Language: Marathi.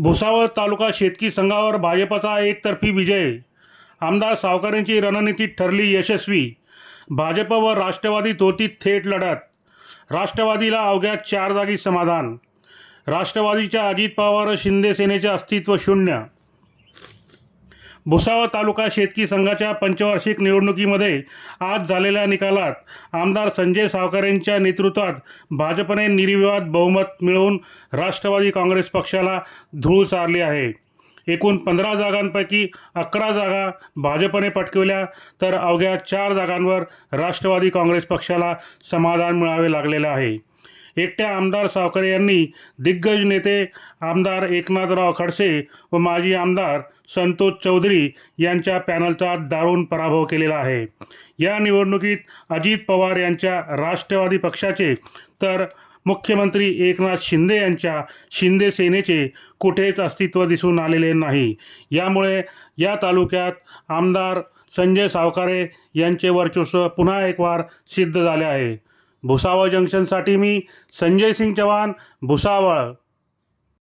भुसावळ तालुका शेतकी संघावर भाजपचा एकतर्फी विजय. आमदार सावकारांची रणनीती ठरली यशस्वी. भाजप व राष्ट्रवादीत होती थेट लढत. राष्ट्रवादीला अवघ्या चार जागी समाधान. राष्ट्रवादीच्या अजित पवार शिंदे सेनेचे अस्तित्व शून्य. भुसावळ तालुका शेतकी संघाच्या पंचवार्षिक निवडणुकीमध्ये आज झालेल्या निकालात आमदार संजय सावकर यांच्या नेतृत्वात भाजपने निर्विवाद बहुमत मिळवून राष्ट्रवादी काँग्रेस पक्षाला धूळ चारली आहे. एकूण पंधरा जागांपैकी अकरा जागा भाजपने पटकवल्या तर अवघ्या चार जागांवर राष्ट्रवादी काँग्रेस पक्षाला समाधान मिळावे लागलेलं आहे. एकट्या आमदार सावकरे यांनी दिग्गज नेते आमदार एकनाथराव खडसे व माजी आमदार संतोष चौधरी यांच्या पॅनलचा दारुण पराभव केलेला आहे. या निवडणुकीत अजित पवार यांच्या राष्ट्रवादी पक्षाचे तर मुख्यमंत्री एकनाथ शिंदे यांच्या शिंदे सेनेचे कुठेच अस्तित्व दिसून आलेले नाही. यामुळे या तालुक्यात आमदार संजय सावकारे यांचे वर्चस्व पुन्हा एक वार सिद्ध झाले आहे. भुसावळ जंक्शनसाठी मी संजय सिंग चव्हाण भुसावळ.